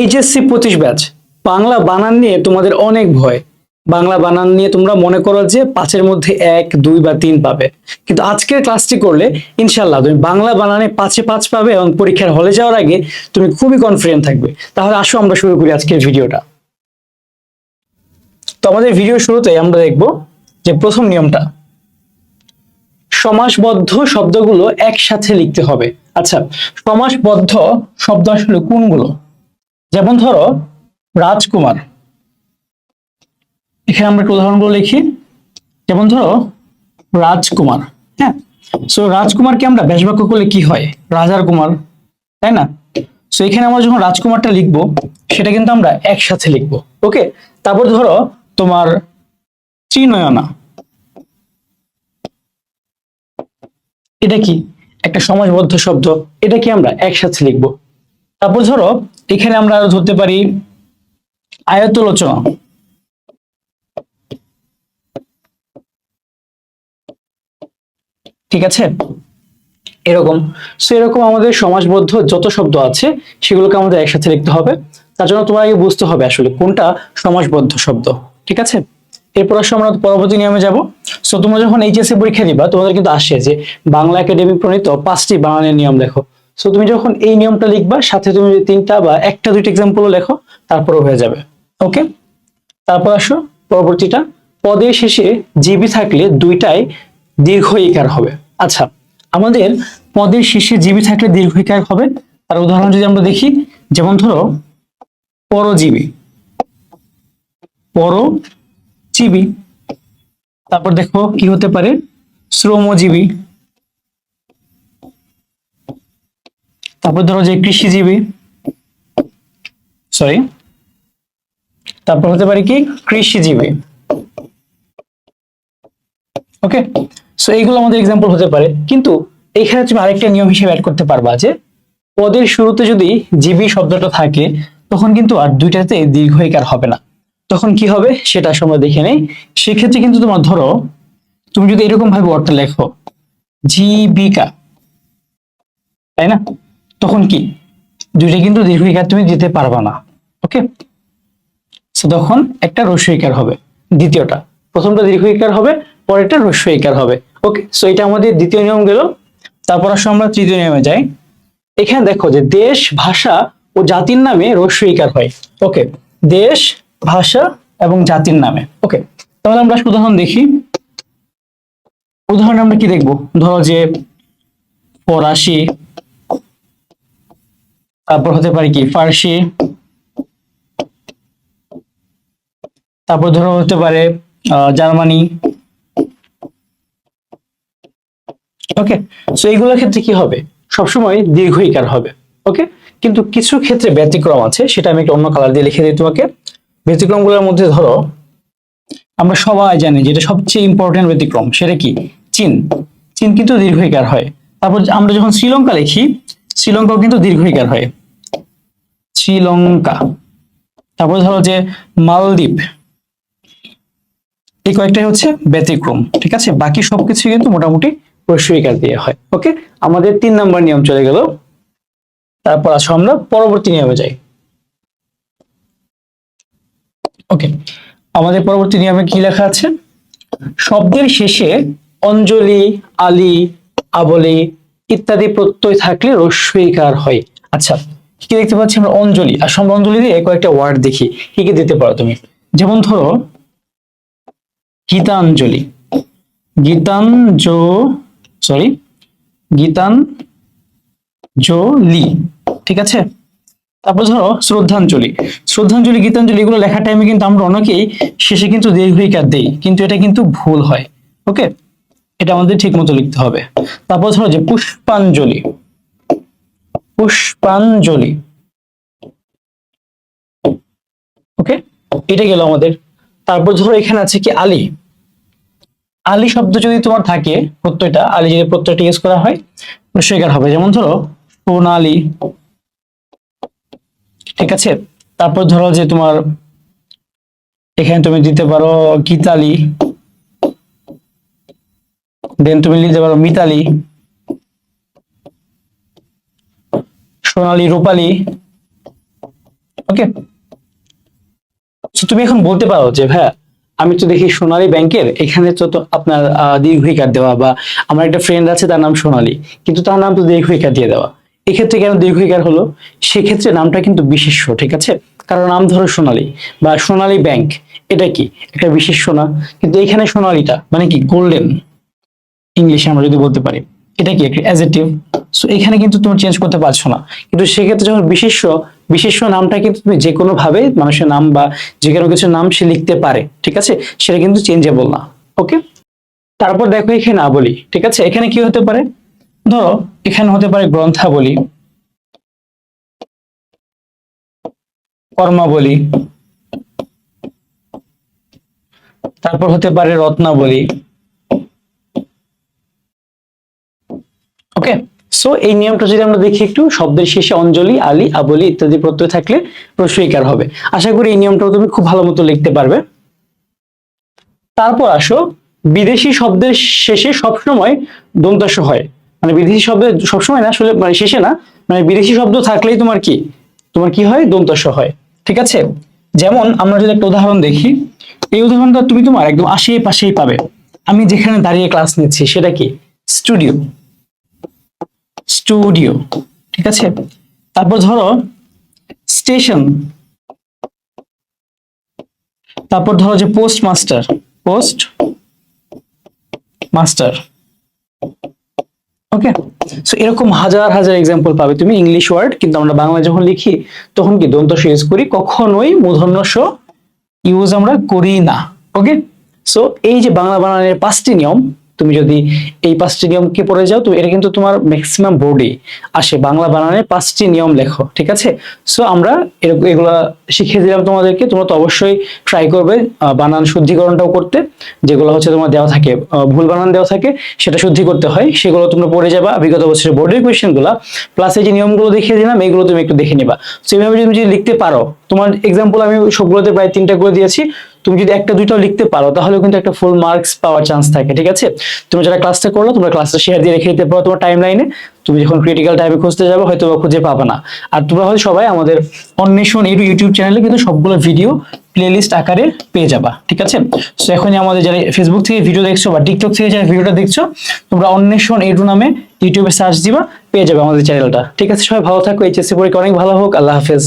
HSC পঁচিশ batch Bangla বানান নিয়ে তোমাদের অনেক ভয়। বাংলা বানান নিয়ে তোমরা মনে করো যে পাঁচের মধ্যে এক, দুই বা তিন পাবে। কিন্তু আজকের ক্লাসটি করলে ইনশাল্লাহ তুমি বাংলা বানানে পাঁচে পাঁচ পাবে এবং পরীক্ষার হলে যাওয়ার আগে তুমি খুবই কনফিডেন্ট থাকবে। তাহলে আসো আমরা শুরু করি আজকের ভিডিওটা তো আমাদের ভিডিও শুরুতে আমরা দেখব যে প্রথম নিয়মটা। সমাসবদ্ধ শব্দগুলো একসাথে লিখতে হবে। আচ্ছা সমাসবদ্ধ শব্দ আসলে কোনগুলো? যেমন ধরো, রাজকুমার। এখানে আমরা একটা উদাহরণগুলো লিখি। যেমন ধরো, রাজকুমার হ্যাঁ? সো রাজকুমারকে আমরা ব্যাসবাক্য করলে কি হয়? রাজার কুমার, তাই না? সো এখানে আমরা যখন রাজকুমারটা লিখব, সেটা কিন্তু আমরা একসাথে লিখব ওকে তারপর ধরো, তোমার ত্রিনয়না। এটা কি? একটা সমাজবদ্ধ শব্দ। এটা কি আমরা একসাথে লিখব? তারপর ধরো, এখানে আমরা ধরতে পারি আয়তলোচনা। ঠিক আছে? এরকম। সো এরকম আমাদের সমাজবদ্ধ যত শব্দ আছে, সেগুলোকে আমাদের একসাথে লিখতে হবে। তার জন্য তোমার আগে বুঝতে হবে আসলে কোনটা সমাজবদ্ধ শব্দ। ঠিক আছে? এরপর আসলে আমরা পরবর্তী নিয়মে যাব। সো তোমরা যখন এইচএসসি পরীক্ষা দিবা, তোমাদের কিন্তু আসে যে বাংলা একাডেমি প্রণীত পাঁচটি বানানের নিয়ম লেখো। সো তুমি যখন এই নিয়মটা লিখবা, সাথে তুমি তিনটা বা একটা দুইটা এক্সাম্পলও লেখো, তারপরও হয়ে যাবে। ওকে তারপর আসো, পরবর্তীটা। পদের শেষে জিবি থাকলে দুইটাই দীর্ঘ ইকার হবে। আচ্ছা আমাদের পদের শেষে জিবি থাকলে দীর্ঘ ইকার হবে। তার উদাহরণ যদি আমরা দেখি, যেমন ধরো, পরজীবী। পরজীবী। তারপর দেখো, কি হতে পারে? শ্রমজীবী। তারপর ধরো যে কৃষিজীবী সরি তারপর হতে পারে কি? কৃষিজীবী। ওকে সো এইগুলো আমাদের এক্সাম্পল হতে পারে। কিন্তু এখানে তুমি আরেকটা নিয়ম হিসেবে অ্যাড করতে পারবা যে পদের শুরুতে যদি জীবী শব্দটা থাকে, তখন কিন্তু আর দুইটাতে দীর্ঘ ইকার হবে না। তখন কি হবে? সেটা সময় দেখে নেই। সেক্ষেত্রে কিন্তু তোমার ধরো, তুমি যদি এরকম ভাবে অর্থ লেখো, জীবিকা, তাই না? তখন কি? দুইটা কিন্তু দীর্ঘ ইকার তুমি দিতে পারবা না ওকে তখন একটা রস্য হবে, দ্বিতীয়টা। প্রথমটা দীর্ঘ ইকার হবে, পরেরটা রস্য ইকার হবে ওকে সো এটা আমাদের দ্বিতীয় নিয়ম গেল, তারপর আসলে আমরা তৃতীয় নিয়মে যাই। এখানে দেখো যে দেশ, ভাষা ও জাতির নামে রস্য ইকার হয় ওকে দেশ, ভাষা এবং জাতির নামে ওকে তাহলে আমরা উদাহরণ দেখি। উদাহরণ আমরা কি দেখব? ধরো যে ফরাসি তারপর হতে পারে কি, ফার্সি। তারপর ধরো হতে পারে জার্মানি। ওকে সো এইগুলোর ক্ষেত্রে কি হবে? সবসময় দীর্ঘ ইকার হবে ওকে কিন্তু কিছু ক্ষেত্রে ব্যতিক্রম আছে, সেটা আমি একটা অন্য কালার দিয়ে লিখে দিই তোমাকে। ব্যতিক্রমগুলোর মধ্যে ধরো, আমরা সবাই জানি যেটা সবচেয়ে ইম্পর্টেন্ট ব্যতিক্রম, সেটা কি? চীন। চীন কিন্তু দীর্ঘ ইকার হয়। তারপর আমরা যখন শ্রীলঙ্কা লিখি শ্রীলঙ্কাও কিন্তু দীর্ঘইকার হয়। শ্রীলঙ্কা। তারপরে ধরো যে মালদ্বীপ। এই কয়েকটাই হচ্ছে ব্যতিক্রম, ঠিক আছে? বাকি সবকিছু কিন্তু মোটামুটি রস্যইকার দিয়ে হয়, ওকে? আমাদের তিন নাম্বার নিয়ম চলে গেল। তারপর আসো আমরা পরবর্তী নিয়মে যাই। ওকে, আমাদের পরবর্তী নিয়মে কি লেখা আছে? শব্দের শেষে অঞ্জলি, আলি, আবলি ইত্যাদি প্রত্যয় থাকলে রস্যইকার হয়। আচ্ছা কি কি দেখতে পাচ্ছি আমরা? অঞ্জলি। আর অঞ্জলি দিয়ে কয়েকটা ওয়ার্ড দেখি। কি কি দিতে পারো তুমি? যেমন ধরো, গীতাঞ্জলি। গীতাঞ্জ সরি গীতাঞ্জলি। ঠিক আছে? তারপর ধরো, শ্রদ্ধাঞ্জলি। শ্রদ্ধাঞ্জলি, গীতাঞ্জলি এগুলো লেখার টাইমে কিন্তু আমরা অনেকেই শেষে কিন্তু দীর্ঘিকার দেই, কিন্তু এটা কিন্তু ভুল হয়। ওকে এটা আমাদের ঠিক মতো লিখতে হবে। তারপর ধরো যে পুষ্পাঞ্জলি। পুষ্পাঞ্জলি। ওকে এটা গেল আমাদের। তারপর ধরো এখানে আছে কি আলী। আলী শব্দ যদি তোমার থাকে প্রত্যয়টা, আলী যদি প্রত্যয়টা ইউজ করা হয় রস্বইকার হবে। যেমন ধরো, সোনালি। ঠিক আছে? তারপর ধরো যে তোমার, এখানে তুমি দিতে পারো গীতালি। দেন তুমি দিতে পারো মিতালি সোনালি, রূপালি। তুমি এখন বলতে পারো যে ভাইয়া আমি তো দেখি সোনালী ব্যাংকের, এখানে তো তো আপনার দীর্ঘিকার দেওয়া বা আমার একটা ফ্রেন্ড আছে, তার নাম সোনালী। কিন্তু তার নাম তো দীর্ঘিকার দিয়ে দেওয়া। এক্ষেত্রে কেন দীর্ঘিকার হলো? সেক্ষেত্রে নামটা কিন্তু বিশেষ্য, ঠিক আছে? কারণ নাম ধরো সোনালী বা সোনালী ব্যাংক। এটা কি? একটা বিশেষ্য না। কিন্তু এখানে সোনালীটা মানে কি? গোল্ডেন ইংলিশে আমরা যদি বলতে পারি, এটা কি একটা অ্যাজেটিভ সো এখানে কিন্তু তুমি চেঞ্জ করতে পারছ না। কিন্তু সেক্ষেত্রে যখন বিশেষ্য বিশেষ্য নামটা কিন্তু তুমি যে কোনো ভাবে মানুষের নাম বা যে কোনো কিছু নাম সে লিখতে পারে, ঠিক আছে? সেটা কিন্তু চেঞ্জেবল না ওকে তারপর দেখো, এখানে না বলি ঠিক আছে? এখানে কি হতে পারে? ধরো, এখানে হতে পারে গ্রন্থাবলী, কর্মাবলী, তারপর হতে পারে রত্নাবলী ওকে সো এই নিয়মটা যদি আমরা দেখি একটু, শব্দের শেষে অঞ্জলি, আলী, আবলি ইত্যাদি প্রত্যয় থাকলে প্রশ্রয়িকার হবে। আশা করি এই নিয়মটাও তুমি খুব ভালো মতো লিখতে পারবে। তারপর আসো, বিদেশি শব্দের শেষে সবসময় দন্তাস হয়। মানে বিদেশি শব্দের সবসময় না, আসলে মানে শেষে না মানে বিদেশি শব্দ থাকলেই তোমার কি? তোমার কি হয়? দন্তাস হয়। ঠিক আছে? যেমন আমরা যদি একটা উদাহরণ দেখি, এই উদাহরণটা তুমি তোমার একদম আশেপাশেই পাবে। আমি যেখানে দাঁড়িয়ে ক্লাস নিচ্ছি, সেটা কি? স্টুডিও স্টুডিও, ঠিক আছে? তারপর ধরো, স্টেশন। তারপর ধরো যে post master post master. Okay? So এরকম হাজার হাজার এক্সাম্পল পাবে তুমি ইংলিশ ওয়ার্ড কিন্তু আমরা বাংলা যখন লিখি, তখন কি দন্ত ইউজ করি? কখনোই মূর্ধন্য স ইউজ আমরা করি না ওকে সো এই যে বাংলা বানানের পাঁচটি নিয়ম তুমি যদি এই পাঁচটি নিয়মকে পড়ে যাও, তো এটা কিন্তু তোমার ম্যাক্সিমাম বোর্ডে আসে। বাংলা বানানের পাঁচটি নিয়ম লেখো, ঠিক আছে? সো আমরা এরকম এগুলা শিখিয়ে দিলাম তোমাদেরকে। তোমরা তো অবশ্যই ট্রাই করবে বানান শুদ্ধিকরণটাও করতে, যেগুলো হচ্ছে তোমার দেওয়া থাকে ভুল বানান দেওয়া থাকে, সেটা শুদ্ধি করতে হয়। সেগুলো তোমরা পড়ে যাবা, বিগত বছরের বোর্ডের কোয়েশ্চেনগুলা প্লাস এই যে নিয়মগুলো দেখিয়ে দিলাম, এগুলো তুমি একটু দেখে নিবা। সো এইভাবে তুমি যদি লিখতে পারো, তোমার এক্সাম্পল আমি সবগুলোতে প্রায় তিনটা করে দিয়েছি। তুমি যদি একটা, দুইটাও লিখতে পারো তাহলে কিন্তু একটা ফুল মার্কস পাওয়ার চান্স থাকে, ঠিক আছে? তুমি যারা ক্লাসটা করল, তোমরা ক্লাসটা শেয়ার দিয়ে রেখে দিতে পারো তোমার টাইম লাইনে তুমি যখন ক্রিটিক্যাল টাইমে খুঁজতে যাবে, হয়তো বা খুঁজে পাবে না। আর তোমরা হয়তো সবাই আমাদের অন্বেষণ এই ইউটিউব চ্যানেলে কিন্তু সবগুলো ভিডিও প্লেলিস্ট আকারে পেয়ে যাবা, ঠিক আছে? সো এখনই আমাদের যারা ফেসবুক থেকে ভিডিও দেখছ বা টিকটক থেকে যারা ভিডিওটা দেখছ, তোমরা অন্বেষণ এডু নামে ইউটিউবে সার্চ দিবা, পেয়ে যাবে আমাদের চ্যানেলটা ঠিক আছে? সবাই ভালো থাকো, এইচএসসি পরীক্ষা অনেক ভালো হোক, আল্লাহ হাফেজ।